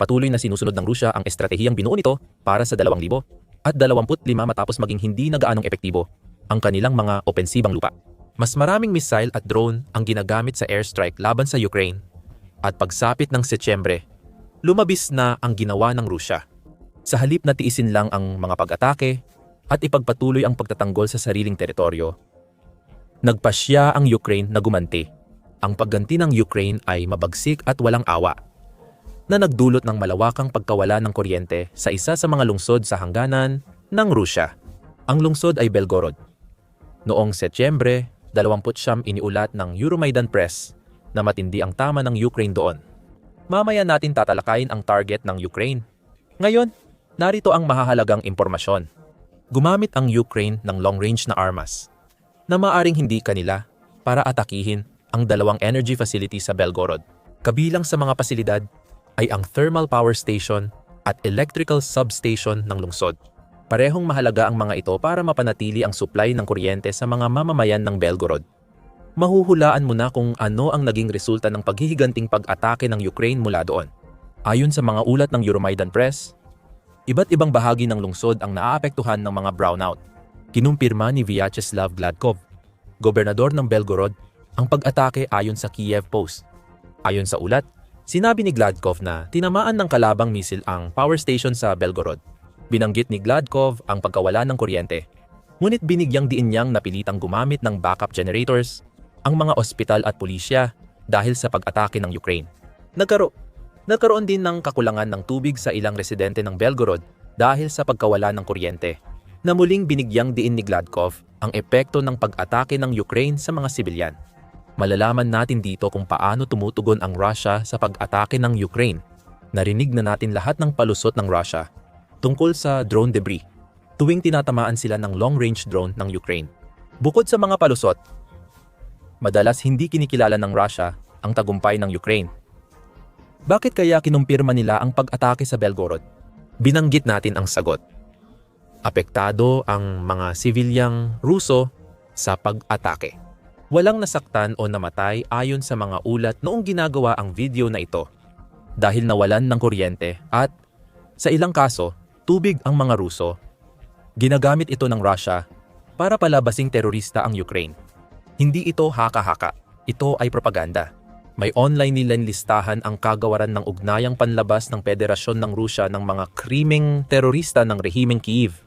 Patuloy na sinusunod ng Rusya ang estratehiyang binuo nito para sa 2,000 at 25 matapos maging hindi na gaanong epektibo ang kanilang mga opensibang lupa. Mas maraming missile at drone ang ginagamit sa airstrike laban sa Ukraine at pagsapit ng Setyembre, lumabis na ang ginawa ng Rusya. Sa halip na tiisin lang ang mga pag-atake at ipagpatuloy ang pagtatanggol sa sariling teritoryo, nagpasya ang Ukraine na gumanti. Ang pagganti ng Ukraine ay mabagsik at walang awa na nagdulot ng malawakang pagkawala ng kuryente sa isa sa mga lungsod sa hangganan ng Rusya. Ang lungsod ay Belgorod. Noong Setyembre, 20 iniulat ng Euromaidan Press na matindi ang tama ng Ukraine doon. Mamaya natin tatalakayin ang target ng Ukraine. Ngayon, narito ang mahahalagang impormasyon. Gumamit ang Ukraine ng long-range na armas na maaring hindi kanila para atakihin ang dalawang energy facility sa Belgorod. Kabilang sa mga pasilidad ay ang thermal power station at electrical substation ng lungsod. Parehong mahalaga ang mga ito para mapanatili ang supply ng kuryente sa mga mamamayan ng Belgorod. Mahuhulaan mo na kung ano ang naging resulta ng paghihiganting pag-atake ng Ukraine mula doon. Ayon sa mga ulat ng Euromaidan Press, iba't ibang bahagi ng lungsod ang naaapektuhan ng mga brownout. Kinumpirma ni Vyacheslav Gladkov, gobernador ng Belgorod, ang pag-atake ayon sa Kiev Post. Ayon sa ulat, sinabi ni Gladkov na tinamaan ng kalabang misil ang power station sa Belgorod. Binanggit ni Gladkov ang pagkawala ng kuryente. Ngunit binigyang diin niyang napilitang gumamit ng backup generators ang mga ospital at pulisya dahil sa pag-atake ng Ukraine. Nagkaro nagkaroon din ng kakulangan ng tubig sa ilang residente ng Belgorod dahil sa pagkawala ng kuryente na muling binigyang diin ni Gladkov ang epekto ng pag-atake ng Ukraine sa mga sibilyan. Malalaman natin dito kung paano tumutugon ang Russia sa pag-atake ng Ukraine. Narinig na natin lahat ng palusot ng Russia tungkol sa drone debris tuwing tinatamaan sila ng long-range drone ng Ukraine. Bukod sa mga palusot, madalas hindi kinikilala ng Russia ang tagumpay ng Ukraine. Bakit kaya kinumpirma nila ang pag-atake sa Belgorod? Binanggit natin ang sagot. Apektado ang mga sibilyang Ruso sa pag-atake. Walang nasaktan o namatay ayon sa mga ulat noong ginagawa ang video na ito dahil nawalan ng kuryente at sa ilang kaso, tubig ang mga Ruso. Ginagamit ito ng Russia para palabasing terorista ang Ukraine. Hindi ito haka-haka. Ito ay propaganda. May online nilang listahan ang kagawaran ng ugnayang panlabas ng Federasyon ng Rusya ng mga krimeng terorista ng rehimeng Kiev.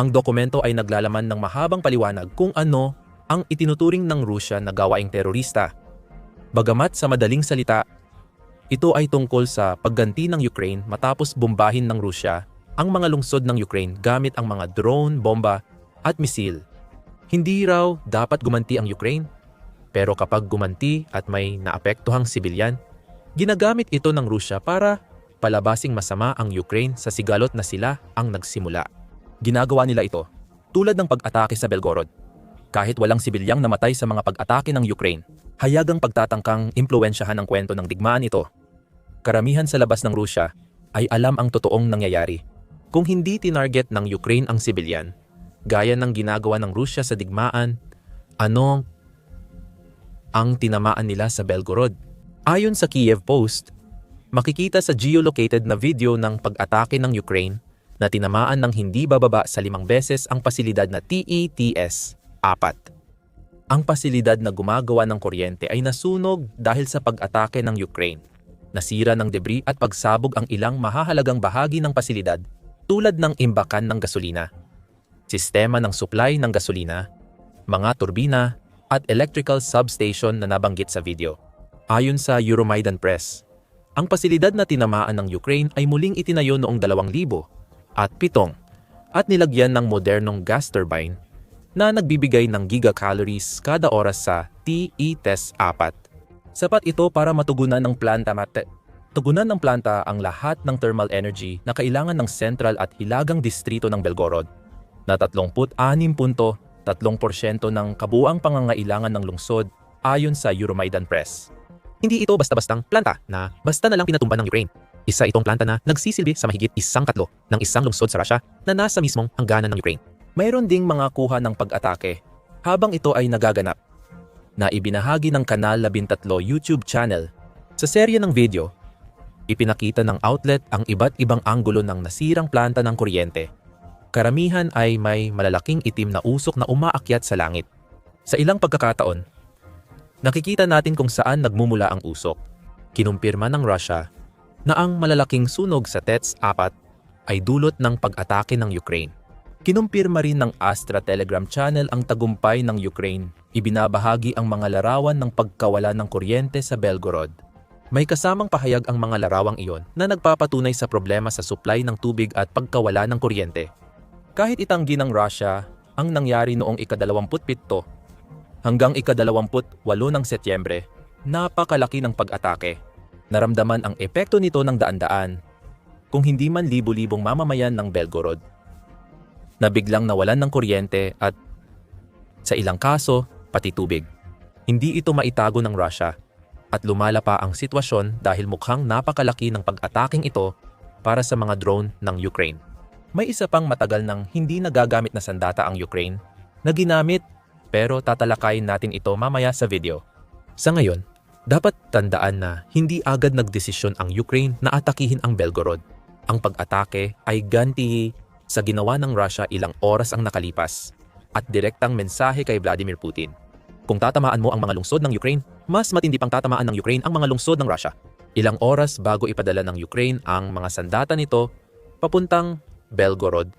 Ang dokumento ay naglalaman ng mahabang paliwanag kung ano ang itinuturing ng Rusya na gawaing terorista. Bagamat sa madaling salita, ito ay tungkol sa pagganti ng Ukraine matapos bombahin ng Rusya ang mga lungsod ng Ukraine gamit ang mga drone, bomba at misil. Hindi raw dapat gumanti ang Ukraine, pero kapag gumanti at may naapektuhang sibilyan, ginagamit ito ng Rusya para palabasing masama ang Ukraine sa sigalot na sila ang nagsimula. Ginagawa nila ito tulad ng pag-atake sa Belgorod. Kahit walang sibilyang namatay sa mga pag-atake ng Ukraine, hayagang pagtatangkang impluensyahan ang kwento ng digmaan ito. Karamihan sa labas ng Rusya ay alam ang totoong nangyayari. Kung hindi tinarget ng Ukraine ang sibilyan, gaya ng ginagawa ng Rusya sa digmaan, ano ang tinamaan nila sa Belgorod? Ayon sa Kiev Post, makikita sa geolocated na video ng pag-atake ng Ukraine na tinamaan ng hindi bababa sa limang beses ang pasilidad na TETS-4. Ang pasilidad na gumagawa ng kuryente ay nasunog dahil sa pag-atake ng Ukraine. Nasira ng debris at pagsabog ang ilang mahahalagang bahagi ng pasilidad tulad ng imbakan ng gasolina, sistema ng supply ng gasolina, mga turbina, at electrical substation na nabanggit sa video. Ayon sa Euromaidan Press, ang pasilidad na tinamaan ng Ukraine ay muling itinayo noong 2000 at pitong at nilagyan ng modernong gas turbine na nagbibigay ng gigacalories kada oras sa TETS-4. Sapat ito para matugunan ng planta mate tugunan ng planta ang lahat ng thermal energy na kailangan ng sentral at hilagang distrito ng Belgorod na 36.3% ng kabuang pangangailangan ng lungsod ayon sa Euromaidan Press. Hindi ito basta-bastang planta na basta na lang pinatumba ng Ukraine. Isa itong planta na nagsisilbi sa mahigit isang katlo ng isang lungsod sa Russia na nasa mismong hangganan ng Ukraine. Mayroon ding mga kuha ng pag-atake habang ito ay nagaganap na ibinahagi ng Kanal 13 YouTube channel. Sa serye ng video, Ipinakita ng outlet ang iba't ibang anggulo ng nasirang planta ng kuryente. Karamihan ay may malalaking itim na usok na umaakyat sa langit. Sa ilang pagkakataon, nakikita natin kung saan nagmumula ang usok. Kinumpirma ng Russia na ang malalaking sunog sa TETS-4 ay dulot ng pag-atake ng Ukraine. Kinumpirma rin ng Astra Telegram Channel ang tagumpay ng Ukraine. Ibinabahagi ang mga larawan ng pagkawala ng kuryente sa Belgorod. May kasamang pahayag ang mga larawang iyon na nagpapatunay sa problema sa supply ng tubig at pagkawala ng kuryente. Kahit itanggi ng Russia ang nangyari noong ika-27 hanggang ika-28 ng Setyembre, napakalaki ng pag-atake. Naramdaman ang epekto nito ng daan-daan, kung hindi man libo-libong mamamayan ng Belgorod na biglang nawalan ng kuryente at sa ilang kaso, pati tubig. Hindi ito maitago ng Russia at lumala pa ang sitwasyon dahil mukhang napakalaki ng pag-ataking ito para sa mga drone ng Ukraine. May isa pang matagal nang hindi nagagamit na sandata ang Ukraine na ginamit pero tatalakayin natin ito mamaya sa video. Sa ngayon, dapat tandaan na hindi agad nagdesisyon ang Ukraine na atakihin ang Belgorod. Ang pag-atake ay ganti sa ginawa ng Russia ilang oras ang nakalipas at direktang mensahe kay Vladimir Putin. Kung tatamaan mo ang mga lungsod ng Ukraine, mas matindi pang tatamaan ng Ukraine ang mga lungsod ng Russia. Ilang oras bago ipadala ng Ukraine ang mga sandata nito papuntang Belgorod,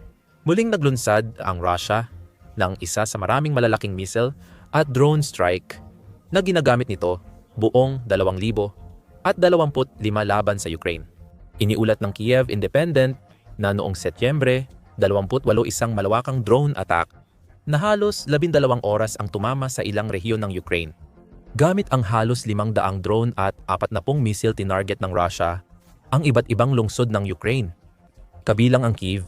muling naglunsad ang Russia ng isa sa maraming malalaking missile at drone strike na ginagamit nito buong 2,000 at 25 laban sa Ukraine. Iniulat ng Kiev Independent na noong Setyembre 28 isang malawakang drone attack na halos 12 oras ang tumama sa ilang rehiyon ng Ukraine. Gamit ang halos 500 drone at 40 missile tinarget ng Russia ang iba't ibang lungsod ng Ukraine, kabilang ang Kiev,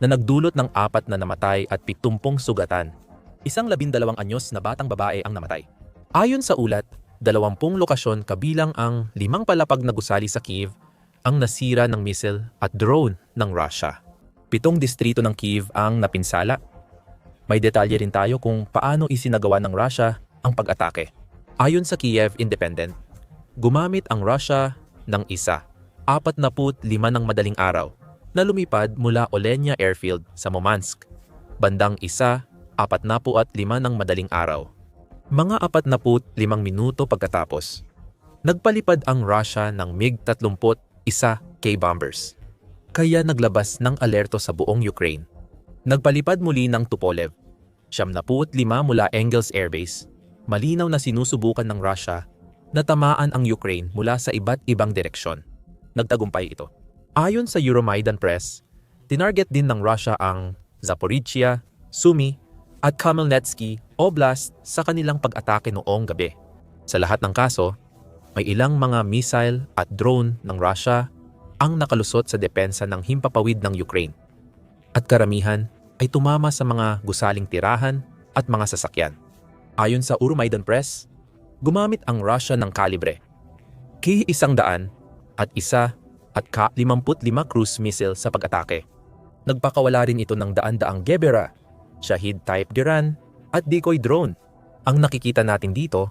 na nagdulot ng apat na namatay at 70 sugatan. Isang labindalawang anyos na batang babae ang namatay. Ayon sa ulat, 20 lokasyon kabilang ang limang palapag na gusali sa Kiev ang nasira ng missile at drone ng Russia pitong distrito ng Kiev ang napinsala. May detalye rin tayo kung paano isinagawa ng Russia ang pag-atake. Ayon sa Kiev Independent, gumamit ang Russia ng isa, 45 ng madaling araw na lumipad mula Olenya Airfield sa Murmansk, bandang isa, 45 ng madaling araw. Mga 45 minuto pagkatapos, nagpalipad ang Russia ng MiG-31 K-bombers kaya naglabas ng alerto sa buong Ukraine. Nagpalipad muli ng Tupolev, 75 mula Engels Air Base, malinaw na sinusubukan ng Russia na tamaan ang Ukraine mula sa iba't ibang direksyon. Nagtagumpay ito. Ayon sa Euromaidan Press, tinarget din ng Russia ang Zaporizhia, Sumy, at Khmelnytsky Oblast sa kanilang pag-atake noong gabi. Sa lahat ng kaso, may ilang mga missile at drone ng Russia ang nakalusot sa depensa ng himpapawid ng Ukraine. At karamihan ay tumama sa mga gusaling tirahan at mga sasakyan. Ayon sa Urumaidan Press, gumamit ang Russia ng kalibre. Ki-100 at isa at Ka-55 cruise missile sa pag-atake. Nagpakawala rin ito ng daan-daang Gebera, Shahid type Diran at decoy drone. Ang nakikita natin dito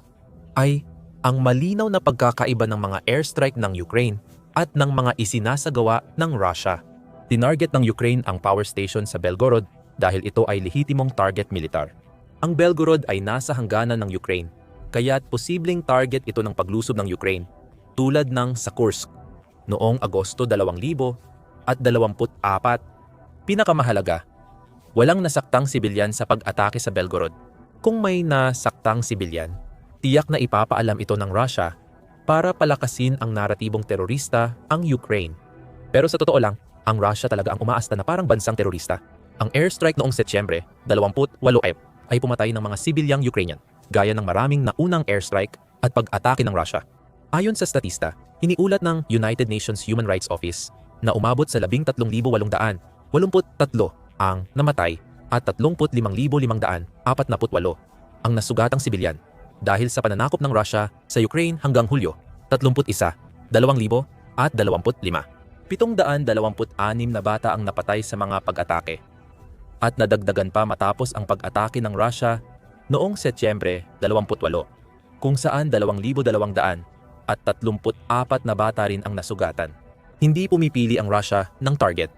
ay ang malinaw na pagkakaiba ng mga airstrike ng Ukraine at ng mga isinasagawa ng Russia. Tinarget ng Ukraine ang power station sa Belgorod dahil ito ay lehitimong target militar. Ang Belgorod ay nasa hangganan ng Ukraine, kaya't posibleng target ito ng paglusob ng Ukraine, tulad ng sa Kursk noong Agosto 2000 at 24. Pinakamahalaga, walang nasaktang sibilyan sa pag-atake sa Belgorod. Kung may nasaktang sibilyan, tiyak na ipapaalam ito ng Russia para palakasin ang naratibong terorista ang Ukraine. Pero sa totoo lang, ang Russia talaga ang umaasta na parang bansang terorista. Ang airstrike noong Setyembre 28 ay pumatay ng mga sibilyang Ukrainian, gaya ng maraming naunang airstrike at pag-atake ng Russia. Ayon sa statista, iniulat ng United Nations Human Rights Office na umabot sa 13,883 ang namatay at 35,548 ang nasugatang sibilyan dahil sa pananakop ng Russia sa Ukraine hanggang Hulyo 31, 2000 at 25. 726 na bata ang napatay sa mga pag-atake at nadagdagan pa matapos ang pag-atake ng Russia noong Setyembre 28 kung saan 2,200 at at 34 na bata rin ang nasugatan. Hindi pumipili ang Russia ng target.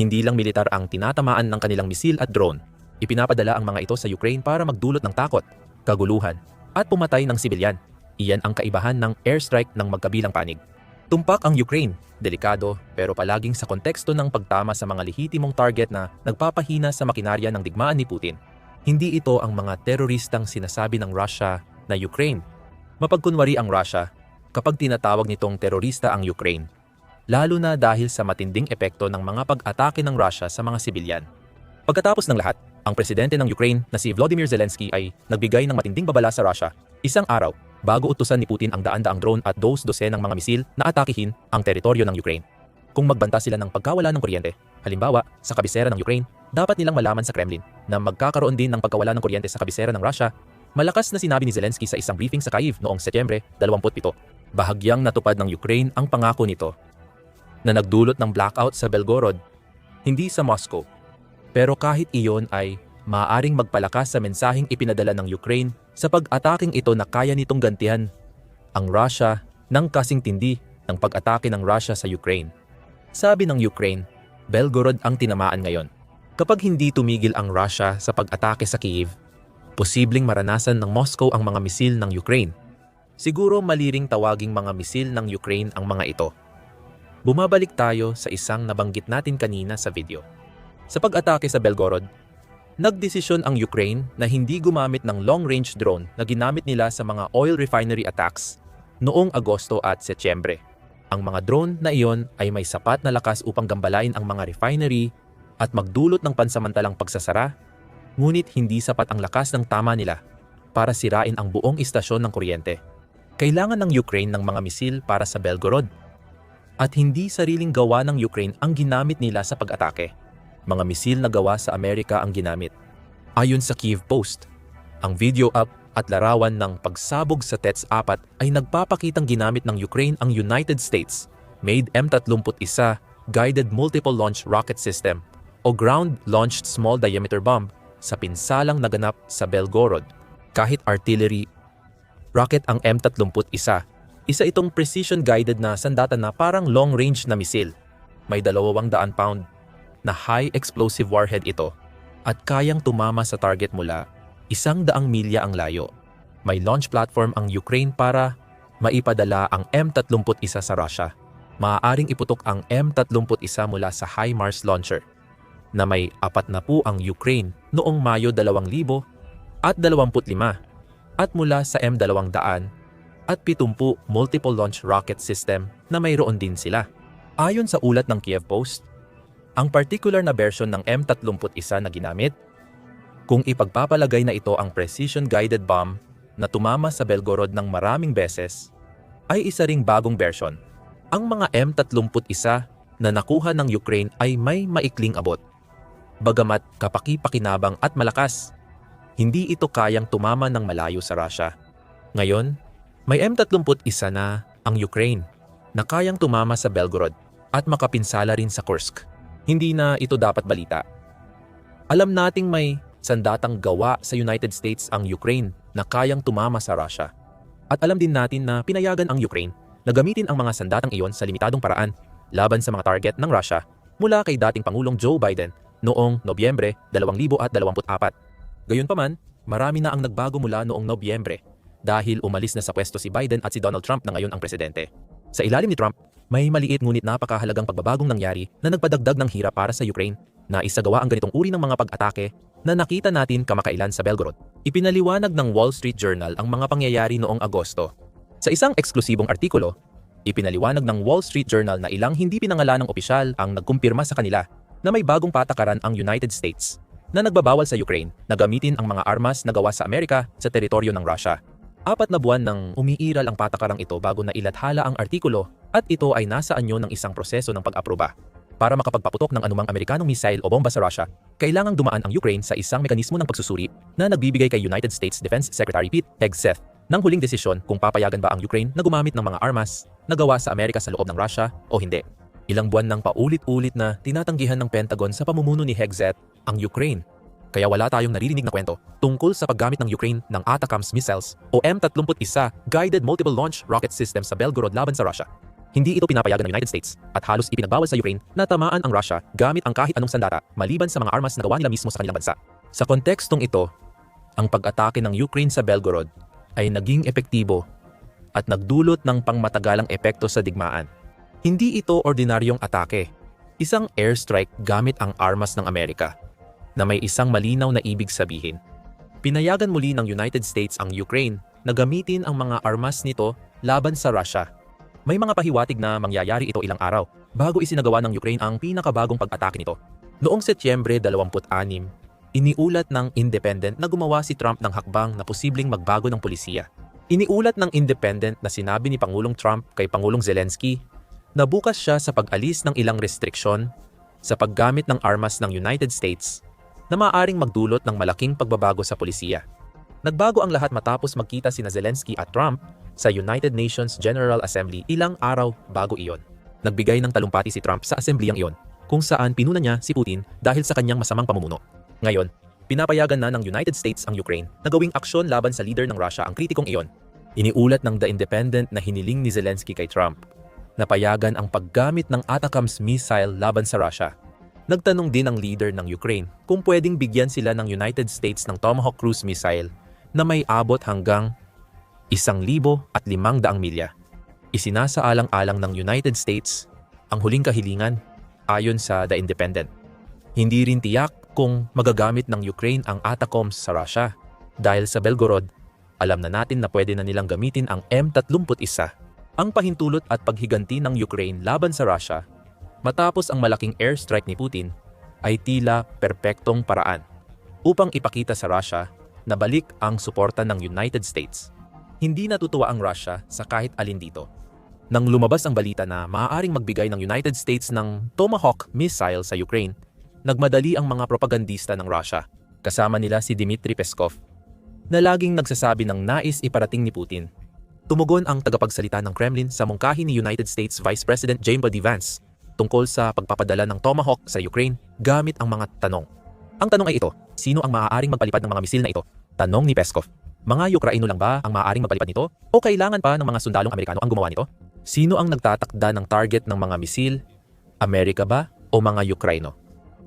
Hindi lang militar ang tinatamaan ng kanilang misil at drone. Ipinapadala ang mga ito sa Ukraine para magdulot ng takot, kaguluhan, at pumatay ng sibilyan. Iyan ang kaibahan ng airstrike ng magkabilang panig. Tumpak ang Ukraine, delikado pero palaging sa konteksto ng pagtama sa mga lehitimong target na nagpapahina sa makinarya ng digmaan ni Putin. Hindi ito ang mga teroristang sinasabi ng Russia na Ukraine. Mapagkunwari ang Russia kapag tinatawag nitong terorista ang Ukraine, lalo na dahil sa matinding epekto ng mga pag-atake ng Russia sa mga sibilyan. Pagkatapos ng lahat, ang presidente ng Ukraine na si Volodymyr Zelensky ay nagbigay ng matinding babala sa Russia isang araw bago utusan ni Putin ang daan-daang drone at dos-dose ng mga misil na atakihin ang teritoryo ng Ukraine. Kung magbanta sila ng pagkawala ng kuryente, halimbawa sa kabisera ng Ukraine, dapat nilang malaman sa Kremlin na magkakaroon din ng pagkawala ng kuryente sa kabisera ng Russia. Malakas na sinabi ni Zelensky sa isang briefing sa Kyiv noong Setyembre 27. Bahagyang natupad ng Ukraine ang pangako nito na nagdulot ng blackout sa Belgorod, hindi sa Moscow. Pero kahit iyon ay maaaring magpalakas sa mensaheng ipinadala ng Ukraine sa pag-ataking ito na kaya nitong gantihan ang Russia ng kasing tindi ng pag-atake ng Russia sa Ukraine. Sabi ng Ukraine, Belgorod ang tinamaan ngayon. Kapag hindi tumigil ang Russia sa pag-atake sa Kiev, posibleng maranasan ng Moscow ang mga misil ng Ukraine. Siguro maliring tawaging mga misil ng Ukraine ang mga ito. Bumabalik tayo sa isang nabanggit natin kanina sa video. Sa pag-atake sa Belgorod, nagdesisyon ang Ukraine na hindi gumamit ng long-range drone na ginamit nila sa mga oil refinery attacks noong Agosto at Setyembre. Ang mga drone na iyon ay may sapat na lakas upang gambalain ang mga refinery at magdulot ng pansamantalang pagsasara, ngunit hindi sapat ang lakas ng tama nila para sirain ang buong istasyon ng kuryente. Kailangan ng Ukraine ng mga misil para sa Belgorod at hindi sariling gawa ng Ukraine ang ginamit nila sa pag-atake. Mga misil na gawa sa Amerika ang ginamit. Ayon sa Kiev Post, ang video up at larawan ng pagsabog sa TETS-4 ay nagpapakitang ginamit ng Ukraine ang United States made M31 Guided Multiple Launch Rocket System o Ground-Launched Small Diameter Bomb sa pinsalang naganap sa Belgorod. Kahit artillery rocket ang M31, isa itong precision-guided na sandata na parang long-range na misil. May 200 pound na high explosive warhead ito at kayang tumama sa target mula isang daang milya ang layo. May launch platform ang Ukraine para maipadala ang M31 sa Russia. Maaaring iputok ang M31 mula sa HIMARS launcher na may apat na po ang Ukraine noong Mayo 2000 at 25 at mula sa M200 at 70 multiple launch rocket system na mayroon din sila. Ayon sa ulat ng Kiev Post, ang particular na version ng M31 na ginamit, kung ipagpapalagay na ito ang precision-guided bomb na tumama sa Belgorod ng maraming beses, ay isa ring bagong version. Ang mga M31 na nakuha ng Ukraine ay may maikling abot. Bagamat kapaki-pakinabang at malakas, hindi ito kayang tumama ng malayo sa Russia. Ngayon, may M31 na ang Ukraine na kayang tumama sa Belgorod at makapinsala rin sa Kursk. Hindi na ito dapat balita. Alam nating may sandatang gawa sa United States ang Ukraine na kayang tumama sa Russia. At alam din natin na pinayagan ang Ukraine na gamitin ang mga sandatang iyon sa limitadong paraan laban sa mga target ng Russia mula kay dating Pangulong Joe Biden noong Nobyembre 2024. Gayunpaman, marami na ang nagbago mula noong Nobyembre dahil umalis na sa pwesto si Biden at si Donald Trump na ngayon ang presidente. Sa ilalim ni Trump, may maliit ngunit napakahalagang pagbabagong nangyari na nagpadagdag ng hirap para sa Ukraine na isagawa ang ganitong uri ng mga pag-atake na nakita natin kamakailan sa Belgorod. Ipinaliwanag ng Wall Street Journal ang mga pangyayari noong Agosto. Sa isang eksklusibong artikulo, ipinaliwanag ng Wall Street Journal na ilang hindi pinangalanang opisyal ang nagkumpirma sa kanila na may bagong patakaran ang United States na nagbabawal sa Ukraine na gamitin ang mga armas na gawa sa Amerika sa teritoryo ng Russia. Apat na buwan nang umiiral ang patakarang ito bago na ilathala ang artikulo at ito ay nasa anyo ng isang proseso ng pag-aproba. Para makapagpaputok ng anumang Amerikanong missile o bomba sa Russia, kailangang dumaan ang Ukraine sa isang mekanismo ng pagsusuri na nagbibigay kay United States Defense Secretary Pete Hegseth ng huling desisyon kung papayagan ba ang Ukraine na gumamit ng mga armas na gawa sa Amerika sa loob ng Russia o hindi. Ilang buwan nang paulit-ulit na tinatanggihan ng Pentagon sa pamumuno ni Hegseth ang Ukraine Kaya wala tayong naririnig na kwento tungkol sa paggamit ng Ukraine ng ATACMS missiles o M31 Guided Multiple Launch Rocket System sa Belgorod laban sa Russia. Hindi ito pinapayagan ng United States at halos ipinagbawal sa Ukraine na tamaan ang Russia gamit ang kahit anong sandata maliban sa mga armas na gawa nila mismo sa kanilang bansa. Sa kontekstong ito, ang pag-atake ng Ukraine sa Belgorod ay naging epektibo at nagdulot ng pangmatagalang epekto sa digmaan. Hindi ito ordinaryong atake, isang airstrike gamit ang armas ng Amerika na may isang malinaw na ibig sabihin. Pinayagan muli ng United States ang Ukraine na gamitin ang mga armas nito laban sa Russia. May mga pahiwatig na mangyayari ito ilang araw bago isinagawa ng Ukraine ang pinakabagong pag-atake nito. Noong Setyembre 26, iniulat ng Independent na gumawa si Trump ng hakbang na posibleng magbago ng polisiya. Iniulat ng Independent na sinabi ni Pangulong Trump kay Pangulong Zelensky na bukas siya sa pag-alis ng ilang restriksyon sa paggamit ng armas ng United States na maaaring magdulot ng malaking pagbabago sa polisiya. Nagbago ang lahat matapos magkita sina Zelensky at Trump sa United Nations General Assembly ilang araw bago iyon. Nagbigay ng talumpati si Trump sa asembleyang iyon, kung saan pinuna niya si Putin dahil sa kanyang masamang pamumuno. Ngayon, pinapayagan na ng United States ang Ukraine na gawing aksyon laban sa leader ng Russia ang kritikong iyon. Iniulat ng The Independent na hiniling ni Zelensky kay Trump na payagan ang paggamit ng ATACMS missile laban sa Russia Nagtanong din ang leader ng Ukraine kung pwedeng bigyan sila ng United States ng Tomahawk cruise missile na may abot hanggang 1,500 milya. Isinasaalang-alang ng United States ang huling kahilingan ayon sa The Independent. Hindi rin tiyak kung magagamit ng Ukraine ang ATACMS sa Russia dahil sa Belgorod, alam na natin na pwede na nilang gamitin ang M31. Ang pahintulot at paghiganti ng Ukraine laban sa Russia matapos ang malaking airstrike ni Putin ay tila perpektong paraan upang ipakita sa Russia na balik ang suporta ng United States. Hindi natutuwa ang Russia sa kahit alin dito. Nang lumabas ang balita na maaaring magbigay ng United States ng Tomahawk missile sa Ukraine, nagmadali ang mga propagandista ng Russia, kasama nila si Dmitry Peskov, na laging nagsasabi ng nais iparating ni Putin. Tumugon ang tagapagsalita ng Kremlin sa mungkahi ni United States Vice President James D. Vance tungkol sa pagpapadala ng Tomahawk sa Ukraine gamit ang mga tanong. Ang tanong ay ito, sino ang maaaring magpalipad ng mga misil na ito? Tanong ni Peskov. Mga Ukraino lang ba ang maaaring magpalipad nito? O kailangan pa ng mga sundalong Amerikano ang gumawa nito? Sino ang nagtatakda ng target ng mga misil? Amerika ba o mga Ukraino?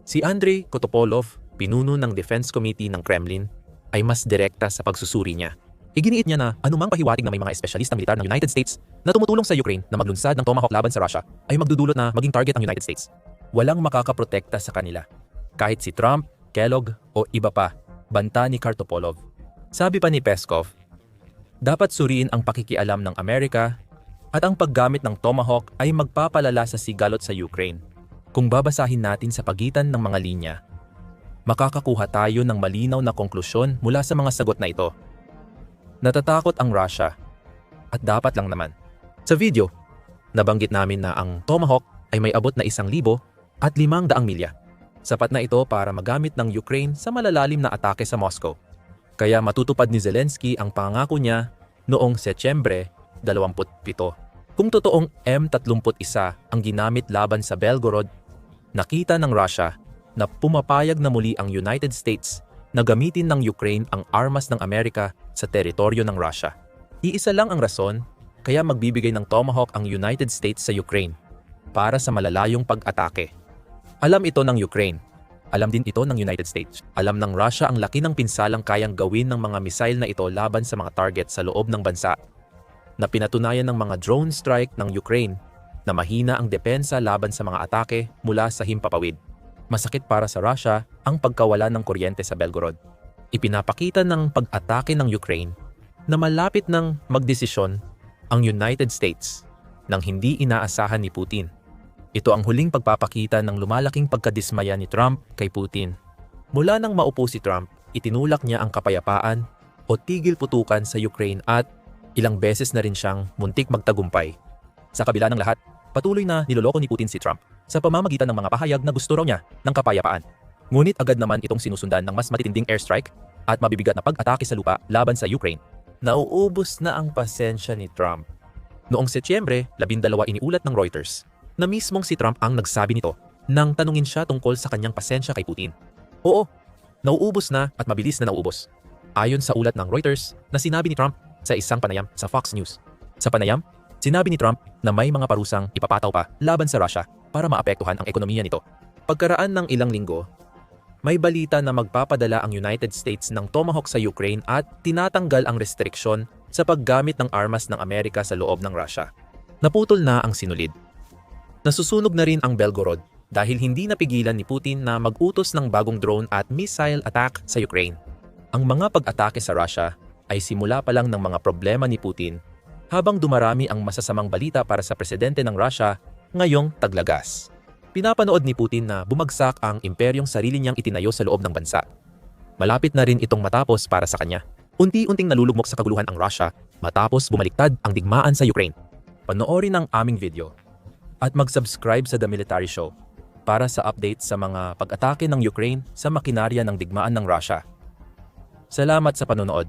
Si Andrei Kotopolov, pinuno ng Defense Committee ng Kremlin, ay mas direkta sa pagsusuri niya Iginiit niya na anumang pahiwatig na may mga espesyalistang militar ng United States na tumutulong sa Ukraine na maglunsad ng Tomahawk laban sa Russia ay magdudulot na maging target ang United States. Walang makakaprotekta sa kanila. Kahit si Trump, Kellogg o iba pa, banta ni Kartopolov. Sabi pa ni Peskov, dapat suriin ang pakikialam ng Amerika at ang paggamit ng Tomahawk ay magpapalala sa sigalot sa Ukraine. Kung babasahin natin sa pagitan ng mga linya, makakakuha tayo ng malinaw na konklusyon mula sa mga sagot na ito. Natatakot ang Russia. At dapat lang naman. Sa video, nabanggit namin na ang Tomahawk ay may abot na isang libo at limang daang milya. Sapat na ito para magamit ng Ukraine sa malalalim na atake sa Moscow. Kaya matutupad ni Zelensky ang pangako niya noong Setyembre 27. Kung totoong M31 ang ginamit laban sa Belgorod, nakita ng Russia na pumapayag na muli ang United States na gamitin ng Ukraine ang armas ng Amerika sa teritoryo ng Russia. Iisa lang ang rason kaya magbibigay ng Tomahawk ang United States sa Ukraine para sa malalayong pag-atake. Alam ito ng Ukraine. Alam din ito ng United States. Alam ng Russia ang laki ng pinsalang kayang gawin ng mga missile na ito laban sa mga target sa loob ng bansa. Na pinatunayan ng mga drone strike ng Ukraine na mahina ang depensa laban sa mga atake mula sa himpapawid masakit para sa Russia ang pagkawala ng kuryente sa Belgorod. Ipinapakita ng pag-atake ng Ukraine na malapit ng magdesisyon ang United States nang hindi inaasahan ni Putin. Ito ang huling pagpapakita ng lumalaking pagkadismaya ni Trump kay Putin. Mula nang maupo si Trump, itinulak niya ang kapayapaan o tigil putukan sa Ukraine at ilang beses na rin siyang muntik magtagumpay. Sa kabila ng lahat, patuloy na niloloko ni Putin si Trump sa pamamagitan ng mga pahayag na gusto raw niya ng kapayapaan. Ngunit agad naman itong sinusundan ng mas matitinding airstrike at mabibigat na pag-atake sa lupa laban sa Ukraine. Nauubos na ang pasensya ni Trump. Noong Setyembre, labindalawa iniulat ng Reuters na mismong si Trump ang nagsabi nito nang tanungin siya tungkol sa kanyang pasensya kay Putin. Oo, nauubos na at mabilis na nauubos. Ayon sa ulat ng Reuters na sinabi ni Trump sa isang panayam sa Fox News. Sa panayam, sinabi ni Trump na may mga parusang ipapataw pa laban sa Russia para maapektuhan ang ekonomiya nito. Pagkaraan ng ilang linggo, may balita na magpapadala ang United States ng Tomahawk sa Ukraine at tinatanggal ang restriksyon sa paggamit ng armas ng Amerika sa loob ng Russia. Naputol na ang sinulid. Nasusunog na rin ang Belgorod dahil hindi napigilan ni Putin na mag-utos ng bagong drone at missile attack sa Ukraine. Ang mga pag-atake sa Russia ay simula pa lang ng mga problema ni Putin habang dumarami ang masasamang balita para sa presidente ng Russia ngayong taglagas. Pinapanood ni Putin na bumagsak ang imperyong sarili niyang itinayo sa loob ng bansa. Malapit na rin itong matapos para sa kanya. Unti-unting nalulugmok sa kaguluhan ang Russia matapos bumaliktad ang digmaan sa Ukraine. Panoorin ang aming video at mag-subscribe sa The Military Show para sa update sa mga pag-atake ng Ukraine sa makinarya ng digmaan ng Russia. Salamat sa panonood.